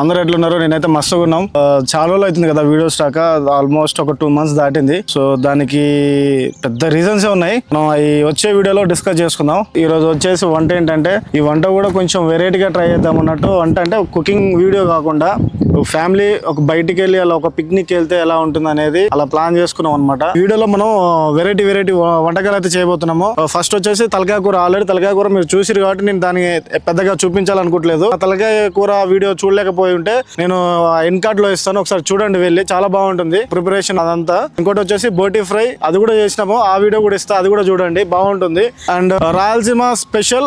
అందరు ఎట్లున్నారు నేనైతే మస్తుగా ఉన్నాం. చాలా రోజులు అవుతుంది కదా వీడియోస్ స్టాక్ ఆల్మోస్ట్ ఒక టూ మంత్స్ దాటింది. సో దానికి పెద్ద రీజన్స్ ఉన్నాయి. మనం ఈ వచ్చే వీడియోలో డిస్కస్ చేసుకుందాం. ఈ రోజు వచ్చేసి వంట ఏంటంటే ఈ వంట కూడా కొంచెం వెరైటీగా ట్రై చేద్దాం అన్నట్టు. వంట అంటే కుకింగ్ వీడియో కాకుండా ఫ్యామిలీ ఒక బయటికి వెళ్ళి అలా ఒక పిక్నిక్ వెళ్తే ఎలా ఉంటుంది అనేది అలా ప్లాన్ చేసుకున్నాం అనమాట వీడియోలో మనం వెరైటీ వెరైటీ వంటకాలు అయితే చేయబోతున్నాము. ఫస్ట్ వచ్చేసి తలకాయ కూర. ఆల్రెడీ తలకాయ కూర మీరు చూసిరు కాబట్టి నేను దాన్ని పెద్దగా చూపించాలనుకోవట్లేదు. ఆ తలకాయ కూర వీడియో చూడలేకపోతే పోయి ఉంటే నేను ఎన్ కార్డ్లో ఇస్తాను. ఒకసారి చూడండి వెళ్ళి. చాలా బాగుంటుంది ప్రిపరేషన్ అదంతా. ఇంకోటి వచ్చేసి బోటి ఫ్రై. అది కూడా చేసినాము. ఆ వీడియో కూడా ఇస్తా. అది కూడా చూడండి. బాగుంటుంది. అండ్ రాయలసీమ స్పెషల్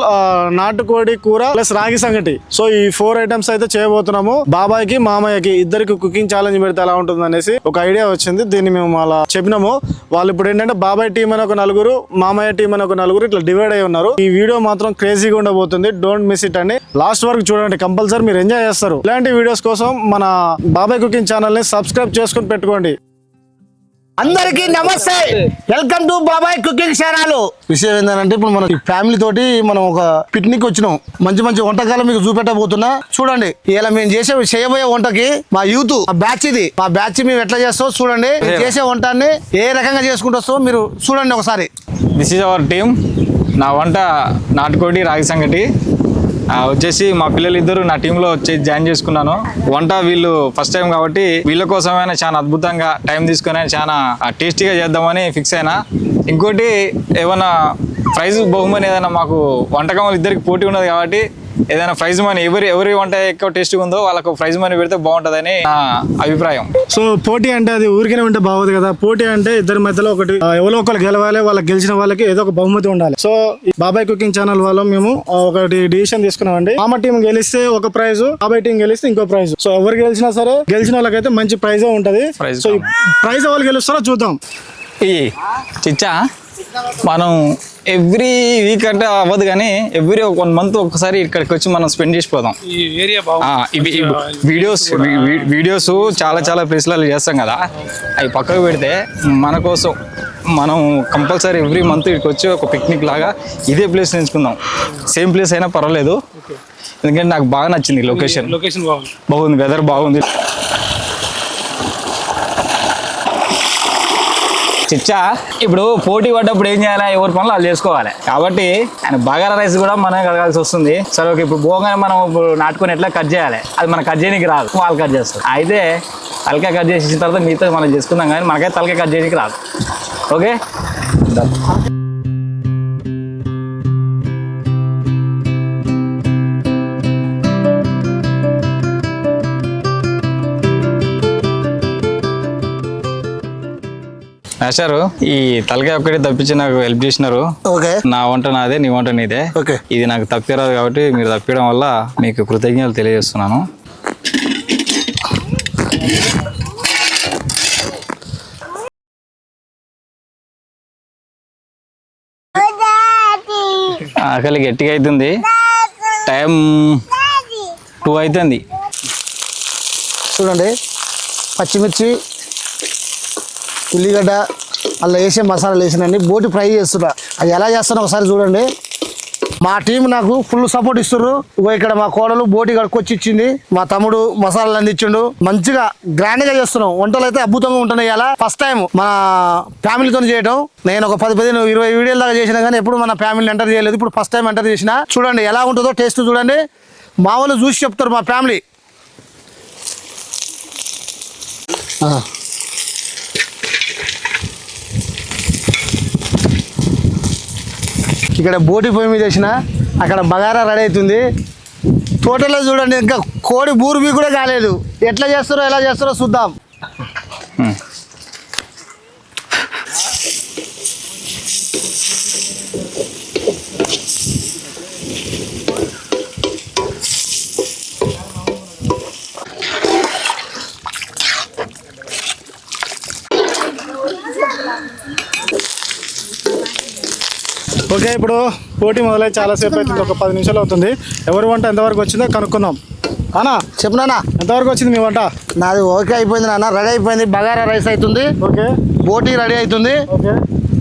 నాటుకోడి కూర ప్లస్ రాగి సంగటి. సో ఈ ఫోర్ ఐటమ్స్ అయితే చేయబోతున్నాము. బాబాయ్కి మామయ్యకి ఇద్దరికి కుకింగ్ ఛాలెంజ్ పెడితే ఎలా ఉంటుంది అనేసి ఒక ఐడియా వచ్చింది. దీన్ని మేము అలా చెప్పినాము. వాళ్ళు ఇప్పుడు ఏంటంటే బాబాయ్ టీం అని ఒక నలుగురు మామయ్య టీం అని ఒక నలుగురు ఇట్లా డివైడ్ అయి ఉన్నారు. ఈ వీడియో మాత్రం క్రేజీగా ఉండబోతుంది. డోంట్ మిస్ ఇట్ అని. లాస్ట్ వరకు చూడండి. కంపల్సరీ మీరు ఎంజాయ్ చేస్తారు. ఇలాంటి వీడియోస్ కోసం మన బాబాయ్ కుకింగ్ ఛానల్ని సబ్స్క్రైబ్ చేసుకుని పెట్టుకోండి. అందరికీ నమస్తే. Welcome to Babai cooking channel. విషయం ఏంటంటే ఇప్పుడు మన ఫ్యామిలీ తోటి మనం ఒక పిక్నిక్ వచ్చినాం. మంచి మంచి వంటకాలు మీకు చూపెట్టబోతున్నా. చూడండి ఇలా మేము చేసే చేయబోయే వంటకి మా యూత్ మా బ్యాచ్ ఇది. మా బ్యాచ్ మేము ఎట్లా చేస్తామో చూడండి. చేసే వంటాన్ని ఏ రకంగా చేసుకుంటూ వస్తామో మీరు చూడండి ఒకసారి. దిస్ ఈజ్ అవర్ టీమ్ నా వంట నాటుకోడి రాగి సంగటి. వచ్చేసి మా పిల్లలు ఇద్దరు నా టీంలో వచ్చి జాయిన్ చేసుకున్నాను. వంట వీళ్ళు ఫస్ట్ టైం కాబట్టి వీళ్ళ కోసమైనా చాలా అద్భుతంగా టైం తీసుకొని చాలా టేస్టీగా చేద్దామని ఫిక్స్ అయినా. ఇంకోటి ఏమైనా ప్రైజ్ బహుమని ఏదైనా మాకు వంటకం ఇద్దరికి పోటీ ఉన్నది కాబట్టి ఏదైనా ప్రైజ్ మనీ ఎవరి ఎవరి వంట ఎక్కువ టేస్టీగా ఉందో వాళ్ళకు ప్రైజ్ మనీ పెడితే బాగుంటుందని నా అభిప్రాయం. సో పోటీ అంటే అది ఊరికనే ఉంటే బాగోదు కదా. పోటీ అంటే ఇద్దరి మధ్యలో ఒకటి ఎవరో ఒకరు గెలవాలి వాళ్ళకి గెలిచిన వాళ్ళకి ఏదో ఒక బహుమతి ఉండాలి. సో ఈ బాబాయ్ కుకింగ్ ఛానల్ వాళ్ళు మేము ఒకటి డిసిషన్ తీసుకున్నామండి. మామ టీం గెలిస్తే ఒక ప్రైజ్ బాబాయ్ టీం గెలిస్తే ఇంకో ప్రైజ్. సో ఎవరు గెలిచినా సరే గెలిచిన వాళ్ళకైతే మంచి ప్రైజ్ ఉంటది. సో ప్రైజ్ ఎవరు గెలుస్తారో చూద్దాం. ఈ చిచ్చా? మనం ఎవ్రీ వీక్ అంటే అవ్వదు కానీ ఎవ్రీ వన్ మంత్ ఒకసారి ఇక్కడికి వచ్చి మనం స్పెండ్ చేసిపోదాం. ఇవి వీడియోస్ వీడియోస్ చాలా చాలా ప్లేస్లలో చేస్తాం కదా. అవి పక్కకు పెడితే మన కోసం మనం కంపల్సరీ ఎవ్రీ మంత్ ఇక్కడికి వచ్చి ఒక పిక్నిక్ లాగా ఇదే ప్లేస్ ఎంచుకుందాం సేమ్ ప్లేస్ అయినా పర్వాలేదు. ఎందుకంటే నాకు బాగా నచ్చింది లొకేషన్ లొకేషన్ బాగుంది. బాగుంది వెదర్ బాగుంది. చిచ్చా ఇప్పుడు పోటీ పడ్డప్పుడు ఏం చేయాలి? ఎవరి పనులు వాళ్ళు చేసుకోవాలి. కాబట్టి ఆయన బగారా రైస్ కూడా మనం కలగాల్సి వస్తుంది. సరే ఓకే ఇప్పుడు పోగానే మనం ఇప్పుడు నాటుకొని ఎట్లా కట్ చేయాలి? అది మనం కట్ చేయడానికి రాదు. వాళ్ళు కట్ చేస్తారు. అయితే తలకాయ కట్ చేసిన తర్వాత మిగతా మనం చేసుకుందాం కానీ మనకైతే తలకాయ కట్ చేయడానికి రాదు. ఓకే? నాశారు ఈ తలకాయ ఒక్కటి తప్పించి నాకు హెల్ప్ చేసినారు. ఓకే. నా వంట నాదే నీ వంట నీదే. ఓకే. ఇది నాకు తప్పిరాదు కాబట్టి మీరు తప్పియడం వల్ల మీకు కృతజ్ఞతలు తెలియజేస్తున్నాను. ఆకలి గట్టిగా అవుతుంది టైం టూ అవుతుంది చూడండి. పచ్చిమిర్చి ఉల్లిగడ్డ అలా వేసే మసాలాలు వేసినండి బోటి ఫ్రై చేస్తున్నా అది ఎలా చేస్తానో ఒకసారి చూడండి. మా టీం నాకు ఫుల్ సపోర్ట్ ఇస్తుర్రు. ఇగో ఇక్కడ మా కోడలు బోటి కడుక్కొచ్చి ఇచ్చింది. మా తమ్ముడు మసాలాలు అందించిండు. మంచిగా గ్రాండ్గా చేస్తున్నాం. వంటలు అయితే అద్భుతంగా ఉంటున్నాయి అలా ఫస్ట్ టైం మన ఫ్యామిలీతో చేయడం నేను ఒక పది పదిహేను ఇరవై వీడియోల దాకా చేసినా కానీ ఎప్పుడు మన ఫ్యామిలీ ఎంటర్ చేయలేదు. ఇప్పుడు ఫస్ట్ టైం ఎంటర్ చేసిన. చూడండి ఎలా ఉంటుందో టేస్ట్ చూడండి. మా వాళ్ళు చూసి చెప్తారు మా ఫ్యామిలీ. ఇక్కడ బోటి పొయ్యి మీద వేసిన అక్కడ బగారా రెడీ అవుతుంది. తోటలో చూడండి ఇంకా కోడి బూరుబీ కూడా కాలేదు. ఎట్లా చేస్తారో ఎలా చేస్తారో చూద్దాం. ఓకే ఇప్పుడు పోటీ మొదలై చాలా సేపు అవుతుంది ఒక పది నిమిషాలు అవుతుంది. ఎవరి వంట ఎంతవరకు వచ్చిందో కనుక్కుందాం. అనా చెప్పునానా ఎంతవరకు వచ్చింది మీ వంట? నాది ఓకే అయిపోయింది నాన్న రెడీ అయిపోయింది బగారా రైస్ అవుతుంది ఓకే. బోటి రెడీ అవుతుంది ఓకే.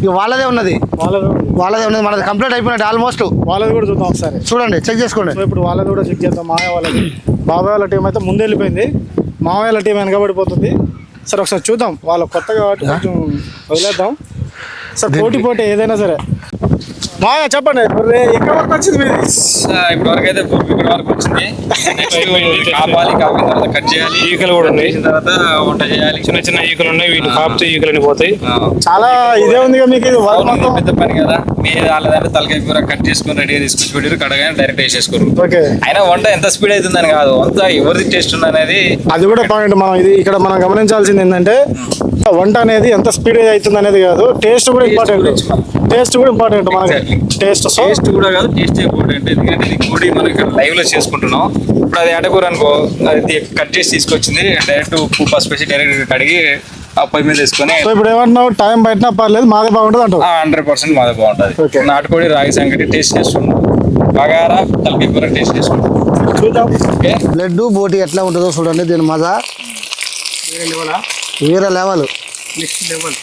ఇక వాళ్ళదే ఉన్నది. వాళ్ళది వాళ్ళదే ఉన్నది మనది కంప్లీట్ అయిపోయినట్టు ఆల్మోస్ట్. వాళ్ళది కూడా చూద్దాం ఒకసారి. చూడండి చెక్ చేసుకోండి. ఇప్పుడు వాళ్ళది కూడా చెక్ చేద్దాం మామయ్య వాళ్ళది. బాబాయ్ వాళ్ళ టీం అయితే ముందు వెళ్ళిపోయింది. మామయ్య వాళ్ళ టీం వెనకబడిపోతుంది. సరే ఒకసారి చూద్దాం వాళ్ళు కొత్త కాబట్టి కొంచెం వదిలేద్దాం. సార్ పోటీ పోటీ ఏదైనా సరే. మామయ్య చెప్పండి. ఎక్కడ వరకు వచ్చింది మీది ఇప్పటి వరకు అయితే ఇప్పటి వరకు వచ్చింది. కాపాలి కాపిన తర్వాత కట్ చేయాలి. ఈకలు కూడా ఉన్నాయి. చేసిన తర్వాత వంట చేయాలి. చిన్న చిన్న ఈకలు ఉన్నాయి వీటిని కాపుతే ఈకలని పోతాయి. చాలా ఇదే ఉంది మీకు ఇది పెద్ద పని కదా. మీరు వాళ్ళదంటే తలకాయ కూర కట్ చేసుకుని రెడీగా తీసుకొచ్చి పెట్టారు కడగానే డైరెక్ట్ వేసేసుకోరు. ఓకే. అయినా వంట ఎంత స్పీడ్ అవుతుందని కాదు. అంత ఎవరిది టేస్ట్ ఉంది అనేది అది కూడా పాయింట్ మనం ఇది ఇక్కడ మనం గమనించాల్సింది ఏంటంటే వంట అనేది ఎంత స్పీడ్ అవుతుంది అనేది కాదు. టేస్ట్ కూడా ఇంపార్టెంట్. టేస్ట్ కూడా ఇంపార్టెంట్ మనకి. టేస్ట్ టేస్ట్ కూడా కాదు టేస్ట్ ఇంపార్టెంట్ ఎందుకంటే ఇది కోడి మనం ఇక్కడ లైవ్లో చేసుకుంటున్నాం. ఇప్పుడు అది అటకూర అనుకో అది కట్ చేసి తీసుకొచ్చింది డైరెక్ట్ ఉప్పు పసుపు వేసి డైరెక్ట్ కడిగి ఆ పొయ్యి మీద వేసుకొని సో ఇప్పుడు ఏమంటున్నావు? టైం బయటనా? పర్లేదు మాదే బాగుంటుంది అంటావు. హండ్రెడ్ పర్సెంట్ మాది. బాగుంటుంది. నాటుకోడి రాగి సంగటి టేస్ట్ చేస్తున్నాం. బగారా తలకాయ కూర టేస్ట్ చేసుకుంటాం చూద్దాం. ఓకే బ్లడ్ బోటి ఎట్లా ఉంటుందో చూడండి దీని మజా. వేరే లెవెల్ నెక్స్ట్ లెవెల్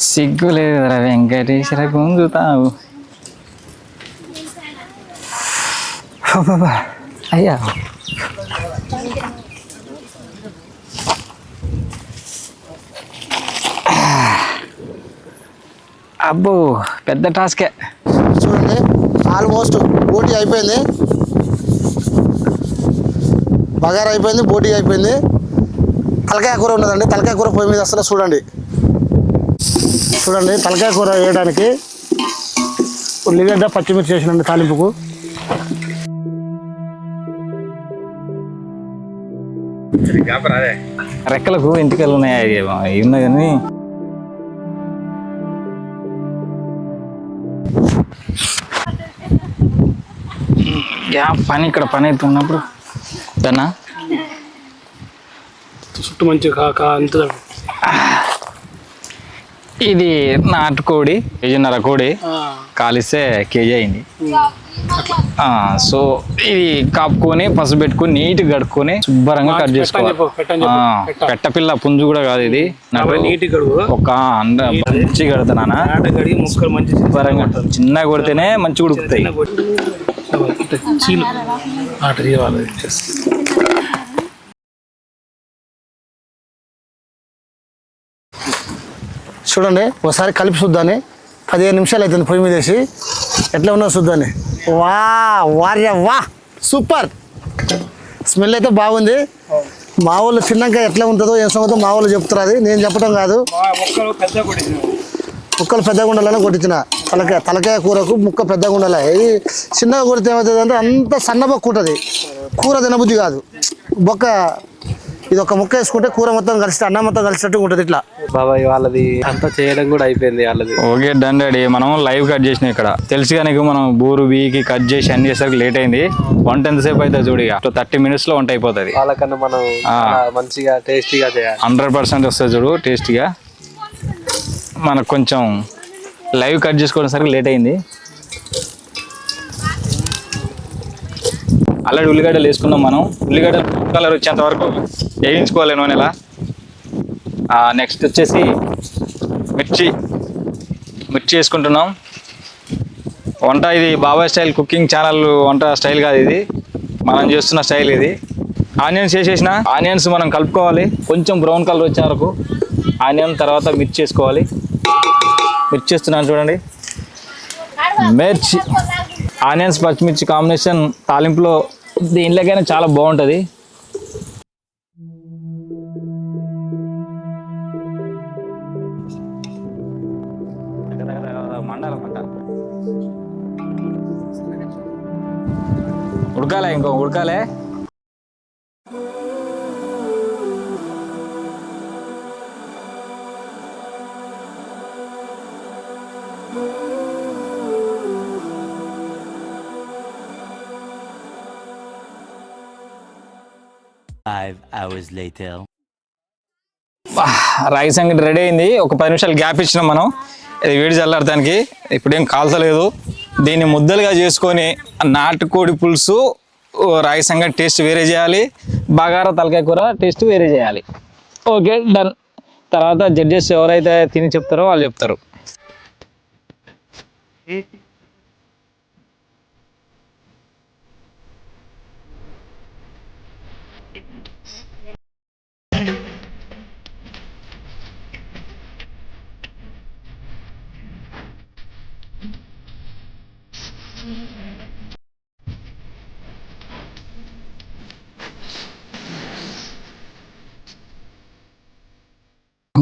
సిగ్గు లేదురా వెంకటేశ్వర గుంజుతావు అయ్యా అబ్బో పెద్ద టాస్కే చూడండి ఆల్మోస్ట్ బోటి అయిపోయింది. బగారా అయిపోయింది బోటి అయిపోయింది. తలకాయ కూర ఉన్నదండి. తలకాయ కూర పొయ్యి మీద వస్తుందో చూడండి. చూడండి తలకాయ కూర వేయడానికి ఉల్లిగడ్డ పచ్చిమిర్చి వేసినండి తాలింపుకు. రెక్కలకు ఎంటికలు ఉన్నాయి అవి ఉన్నాయి కానీ. యా పని ఇక్కడ పని అవుతున్నప్పుడు. దానా చుట్టూ మంచిగా కాక అంత ఇది నాటుకోడి కేజీన్నర కోడి కాలిస్తే కేజీ అయింది. ఆ, సో ఇది కాపుకొని పసుపు పెట్టుకొని నీట్ కడుక్కొని శుభ్రంగా కట్ చేసుకోవాలి. పెట్టపిల్ల పుంజు కూడా కాదు ఇది. ఒక మంచి కడతానా శుభ్రంగా చిన్నగా కొడితేనే మంచిగా ఉడుకుతాయి. చీలు చూడండి ఒకసారి కలిపి చూద్దాన్ని పదిహేను నిమిషాలు అవుతుంది పొయ్యి మీద వేసి. ఎట్లా ఉన్నా చూద్దాన్ని వా వార్య వా. సూపర్. స్మెల్ అయితే బాగుంది. మా వాళ్ళు తిన్నాక ఎట్లా ఉంటుందో ఏం సంగతో మా వాళ్ళు చెప్తారు అది. నేను చెప్పడం కాదు. ముక్కలు పెద్దగా ఉండాలని కొట్టించిన. తలకాయ తలకాయ కూరకు ముక్క పెద్దగా ఉండాలి. ఇది చిన్నగా కొడితే ఏమవుతుంది అంటే అంత సన్న బొక్క ఉంటుంది. కూర తినబుద్ధి కాదు. బొక్క ఇది ఒక ముక్క వేసుకుంటే కూర మొత్తం కలిసి అన్నం మొత్తం కలిసినట్టు ఉంటుంది ఇట్లా. బాబాయ్ వాళ్ళది అంతా చేయడం కూడా అయిపోయింది వాళ్ళది ఓకే డన్ డాడీ మనం లైవ్ కట్ చేసిన ఇక్కడ. తెలుసు కానీ మనం బూరు బీకి కట్ చేసి అన్ని చేసరికి లేట్ అయింది. వంట ఎంతసేపు అవుతుంది చూడు ఇక. థర్టీ మినిట్స్లో వంట అయిపోతుంది. వాళ్ళకన్నా మనం మంచిగా టేస్టీగా చేయాలి. హండ్రెడ్ పర్సెంట్ వస్తుంది చూడు టేస్టీగా మనకు కొంచెం లైవ్ కట్ చేసుకోవడం సరికి లేట్ అయింది. ఆల్రెడీ ఉల్లిగడ్డలు వేసుకున్నాం మనం. ఉల్లిగడ్డ కలర్ వచ్చేంత వరకు వేయించుకోవాలి నూనెలా నెక్స్ట్ వచ్చేసి మిర్చి. మిర్చి వేసుకుంటున్నాం. వంట ఇది బాబాయ్ స్టైల్ కుకింగ్ ఛానల్ వంట స్టైల్ కాదు ఇది. మనం చేస్తున్న స్టైల్ ఇది. ఆనియన్స్ వేసేసిన ఆనియన్స్ మనం కలుపుకోవాలి. కొంచెం బ్రౌన్ కలర్ వచ్చే వరకు ఆనియన్ తర్వాత మిర్చి వేసుకోవాలి. మిర్చి వేస్తున్నాను చూడండి. మిర్చి ఆనియన్స్ పచ్చిమిర్చి కాంబినేషన్ తాలింపులో దీనిలోకైనా చాలా బాగుంటుంది. ఉడకాలే ఇంకో ఉడకాలే. Five hours later. వా, రాగి సంగటి రెడీ అయింది. ఒక పది నిమిషాలు గ్యాప్ ఇచ్చినాం మనం. ఇది వేడి చల్లారటానికి. ఇప్పుడేం కాల్చలేదు. దీన్ని ముద్దలుగా చేసుకొని నాటుకోడి పులుసు రాగి సంగటి టేస్ట్ వేరే చేయాలి. బగారా తలకాయ కూర టేస్ట్ వేరే చేయాలి. Okay done. తర్వాత జడ్జెస్ ఎవరైతే తిని చెప్తారో వాళ్ళు చెప్తారు.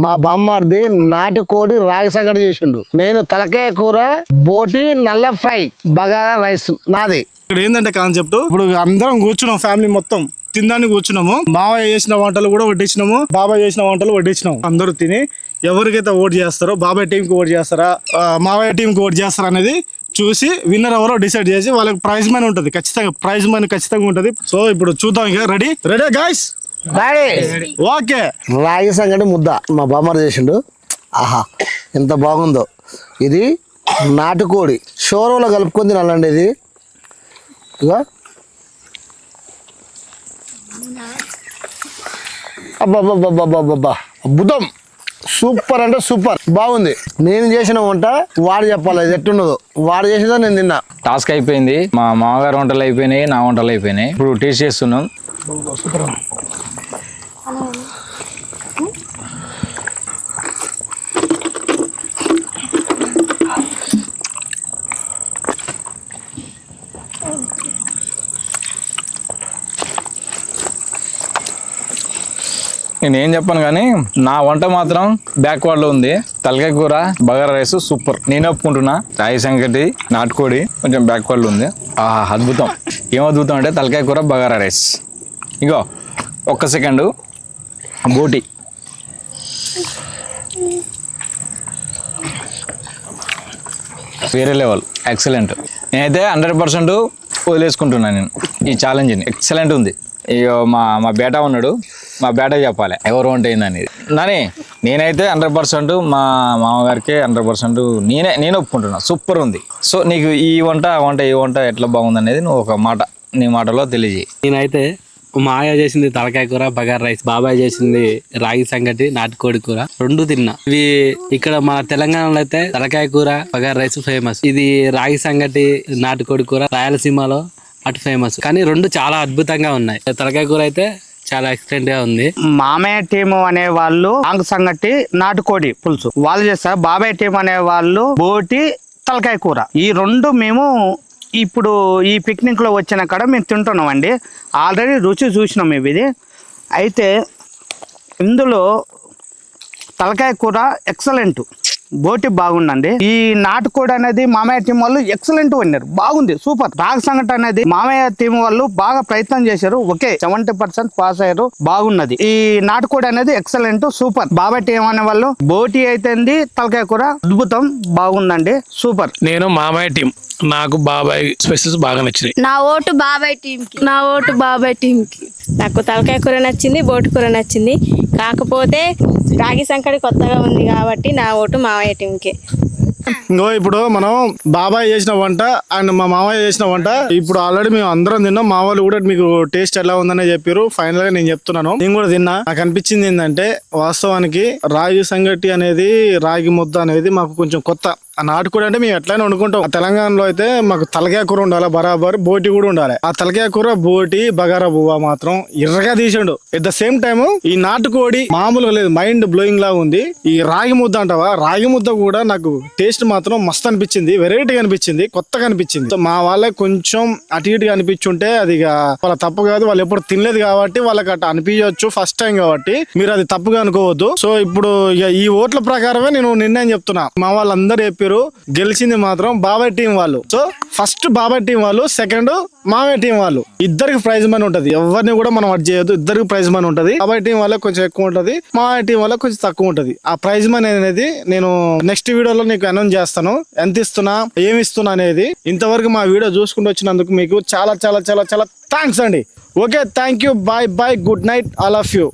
మా బామ్మారిది నాటుకోడి రాగి చేసిండు. నేను తలకాయ కూర బోటి నల్ల ఫ్రై బగారా రైస్ నాది. ఇక్కడ ఏంటంటే కాన్సెప్ట్? ఇప్పుడు అందరం కూర్చున్నాం ఫ్యామిలీ మొత్తం. తినడానికి కూర్చున్నాము. మావయ్య చేసిన వంటలు కూడా వడ్డించినాము. బాబాయ్ చేసిన వంటలు వడ్డించినాము. అందరూ తిని ఎవరికైతే ఓట్ చేస్తారో బాబాయ్ టీంకి ఓట్ చేస్తారా మావయ్య టీంకి ఓట్ చేస్తారా అనేది చూసి విన్నర్ ఎవరో డిసైడ్ చేసి వాళ్ళకి ప్రైజ్ మనీ ఉంటుంది. ఖచ్చితంగా ప్రైజ్ మనీ ఖచ్చితంగా ఉంటుంది. సో ఇప్పుడు చూద్దాం ఇక. రెడీ రెడీ గాయస్ ఓకే రాగి సంగటి ముద్ద మా బామ్మారు చేసిండు. ఆహా ఎంత బాగుందో. ఇది నాటుకోడి. షోరూలో కలుపుకొని తినాలండి ఇది. ఇగో అబ్బాబ్బాబ్బాబ్బాబ్బా అద్భుతం. సూపర్ అంటే సూపర్. బాగుంది. నేను చేసిన వంట వాడు చెప్పాలి ఇది ఎట్టున్నదో వాడు చేసిందో నేను తిన్నా. టాస్క్ అయిపోయింది. మా మామగారు వంటలు అయిపోయినాయి నా వంటలు అయిపోయినాయి. ఇప్పుడు టేస్ట్ చేస్తున్నాం. నేను ఏం చెప్పను కానీ నా వంట మాత్రం బ్యాక్వర్డ్లో ఉంది. తలకాయ కూర బగారా రైస్ సూపర్. నేను ఒప్పుకుంటున్నా. రాయి సంగటి నాటుకోడి కొంచెం బ్యాక్వర్డ్లో ఉంది. ఆహా అద్భుతం. ఏం అద్భుతం అంటే తలకాయ కూర బగారా రైస్. ఇగో ఒక్క సెకండు. బోటి. వేరే లెవెల్. ఎక్సలెంట్. నేనైతే హండ్రెడ్ పర్సెంట్ వదిలేసుకుంటున్నాను నేను. ఈ ఛాలెంజ్ని. ఎక్సలెంట్ ఉంది. ఇక మా మా బేటా ఉన్నాడు. మా బేటా చెప్పాలి. ఎవరు వంట అయిందని నాని నేనైతే హండ్రెడ్ పర్సెంట్ మా మామగారికి హండ్రెడ్ పర్సెంట్ నేనే నేను ఒప్పుకుంటున్నా. సూపర్ ఉంది. సో నీకు ఈ వంట ఆ వంట ఈ వంట ఎట్లా బాగుంది అనేది నువ్వు ఒక మాట నీ మాటలో తెలియజేయి. నేనైతే మా ఆయ చేసింది తలకాయ కూర బగారా రైస్ బాబాయ్ చేసింది రాగి సంగటి నాటుకోడి కూర రెండు తిన్నా. ఇవి ఇక్కడ మన తెలంగాణలో అయితే తలకాయ కూర బగారా రైస్ ఫేమస్. ఇది రాగి సంగటి నాటుకోడి కూర రాయలసీమలో అటు ఫేమస్. కానీ రెండు చాలా అద్భుతంగా ఉన్నాయి. తలకాయ కూర అయితే చాలా ఎక్సలెంట్గా ఉంది. మామయ్య టీం అనే వాళ్ళు ఆంగ్ సంగటి నాటుకోడి పులుసు. వాళ్ళు చేస్తారు. బాబాయ్ టీం అనే వాళ్ళు బోటి తలకాయ కూర. ఈ రెండు మేము ఇప్పుడు ఈ పిక్నిక్లో వచ్చిన కాడ మేము తింటున్నాం అండి ఆల్రెడీ రుచి చూసినాం ఇవి ఇది. అయితే ఇందులో తలకాయ కూర ఎక్సలెంట్ బోటి బాగుందండి. ఈ నాటుకోడి అనేది మామయ్య టీం వాళ్ళు ఎక్సలెంట్ వండారు. బాగుంది సూపర్ రాగ సంగటి అనేది మామయ్య టీం వాళ్ళు బాగా ప్రయత్నం చేశారు. ఓకే సెవెంటీ పర్సెంట్ పాస్ అయ్యారు. బాగున్నది. ఈ నాటుకోడి అనేది ఎక్సలెంట్ సూపర్ బాబాయ్ టీం అనే వాళ్ళు బోటి అయితేంది తలకాయ కూర అద్భుతం బాగుందండి సూపర్ నేను మామయ్య టీం నాకు బాబాయ్ స్పెషల్స్ బాగా నచ్చినాయి. నా ఓటు బాబాయ్ టీంకి నా ఓటు బాబాయ్ టీంకి నాకు తలకాయ కూర నచ్చింది బోటు కూర నచ్చింది. కాకపోతే రాగి సంకటి కొత్తగా ఉంది కాబట్టి నా ఓటు మావయ్య టీంకి ఇంకో ఇప్పుడు మనం బాబాయ్ చేసిన వంట అండ్ మా మామయ్య చేసిన వంట. ఇప్పుడు ఆల్రెడీ మేము అందరం తిన్నాం. మా వాళ్ళు కూడా మీకు టేస్ట్ ఎలా ఉందని చెప్పారు ఫైనల్గా నేను చెప్తున్నాను. నేను కూడా తిన్నా. నాకు అనిపించింది ఏంటంటే వాస్తవానికి రాగి సంగటి అనేది రాగి ముద్ద అనేది మాకు కొంచెం కొత్త. నాటుకోడి అంటే మేము ఎట్లయినా వండుకుంటాం. తెలంగాణలో అయితే మాకు తలకాయ కూర ఉండాలి బరాబర్ బోటి కూడా ఉండాలి. ఆ తలకాయ కూర బోటి బగారా బువ్వ మాత్రం ఎర్రగా తీసిండు. ఎట్ ద సేమ్ టైం ఈ నాటుకోడి మామూలుగా లేదు మైండ్ బ్లోయింగ్ లా ఉంది. ఈ రాగి ముద్ద అంటావా? రాగి ముద్ద కూడా నాకు టేస్ట్ మాత్రం మస్త్ అనిపించింది వెరైటీ అనిపించింది కొత్తగా అనిపించింది. మా వాళ్ళకి కొంచెం అటు ఇటుగా అనిపించుంటే అది వాళ్ళ తప్పు కాదు వాళ్ళు ఎప్పుడు తినలేదు కాబట్టి వాళ్ళకి అట్లా అనిపించవచ్చు ఫస్ట్ టైం కాబట్టి. మీరు అది తప్పుగా అనుకోవద్దు. సో ఇప్పుడు ఇక ఈ ఓట్ల ప్రకారమే నేను నిర్ణయం చెప్తున్నా. మా వాళ్ళందరూ చెప్పారు గెలిచింది మాత్రం బాబాయ్ టీం వాళ్ళు. సో ఫస్ట్ బాబాయ్ టీం వాళ్ళు సెకండ్ మామయ్య టీం వాళ్ళు. ఇద్దరికి ప్రైజ్ మనీ ఉంటది. ఎవరిని కూడా మనం అడ్ చేయొద్దు. ఇద్దరికి ప్రైజ్ మనీ ఉంటది. బాబాయ్ టీం వాళ్ళకి కొంచెం ఎక్కువ ఉంటది. మామయ్య టీం వాళ్ళకి కొంచెం తక్కువ ఉంటది. ఆ ప్రైజ్ మనీ అనేది నేను నెక్స్ట్ వీడియోలో నీకు అనౌన్స్ చేస్తాను. ఎంత ఇస్తున్నా ఏమి ఇస్తున్నా అనేది ఇంతవరకు మా వీడియో చూసుకుంటూ వచ్చినందుకు మీకు చాలా చాలా చాలా చాలా థ్యాంక్స్ అండి. Okay thank you bye bye good night all of you